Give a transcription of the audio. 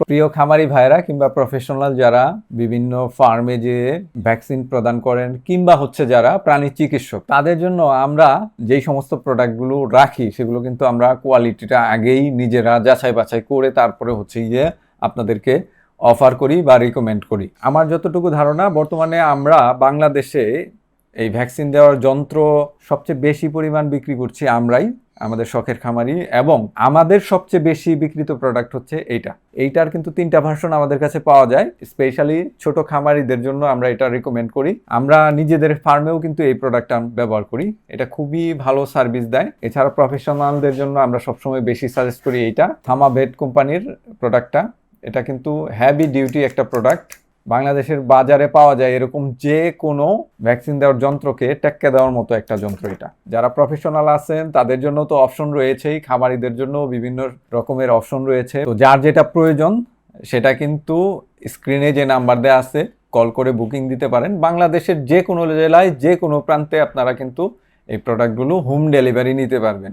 প্রিয় খামারি ভাইরা কিংবা প্রফেশনাল যারা বিভিন্ন ফার্মে যে ভ্যাকসিন প্রদান করেন কিংবা হচ্ছে যারা প্রাণী চিকিৎসক, তাদের জন্য আমরা যেই সমস্ত প্রোডাক্টগুলো রাখি, সেগুলো কিন্তু আমরা কোয়ালিটিটা আগেই নিজেরা যাচাই বাছাই করে তারপরে হচ্ছে গিয়ে আপনাদেরকে অফার করি বা রিকমেন্ড করি। আমার যতটুকু ধারণা, বর্তমানে আমরা বাংলাদেশে এই ভ্যাকসিন দেওয়ার যন্ত্র সবচেয়ে বেশি পরিমাণ বিক্রি করছি আমরাই। আমাদের শখের খামারি এবং আমাদের সবচেয়ে বেশি বিক্রিত প্রোডাক্ট হচ্ছে এইটা। এইটার কিন্তু তিনটা ভার্সন আমাদের কাছে পাওয়া যায়। স্পেশালি ছোট খামারিদের জন্য আমরা এটা রিকমেন্ড করি। আমরা নিজেদের ফার্মেও কিন্তু এই প্রোডাক্টটা ব্যবহার করি। এটা খুবই ভালো সার্ভিস দেয়। এছাড়া প্রফেশনালদের জন্য আমরা সবসময় বেশি সাজেস্ট করি এইটা। থামা ভেট কোম্পানির প্রোডাক্টটা এটা কিন্তু হ্যাভি ডিউটি একটা প্রোডাক্ট বাংলাদেশের বাজারে পাওয়া যায় এরকম যে কোনো ভ্যাকসিন দেওয়ার যন্ত্রকে টেক্কে দেওয়ার মতো একটা যন্ত্র এটা। যারা প্রফেশনাল আছেন, তাদের জন্য তো অপশন রয়েছেই। খামারিদের জন্য বিভিন্ন রকমের অপশন রয়েছে। তো যার যেটা প্রয়োজন, সেটা কিন্তু স্ক্রিনে যে নাম্বার দেওয়া আছে কল করে বুকিং দিতে পারেন। বাংলাদেশের যে কোনো জেলায়, যে কোনো প্রান্তে আপনারা কিন্তু এই প্রোডাক্টগুলো হোম ডেলিভারি নিতে পারবেন।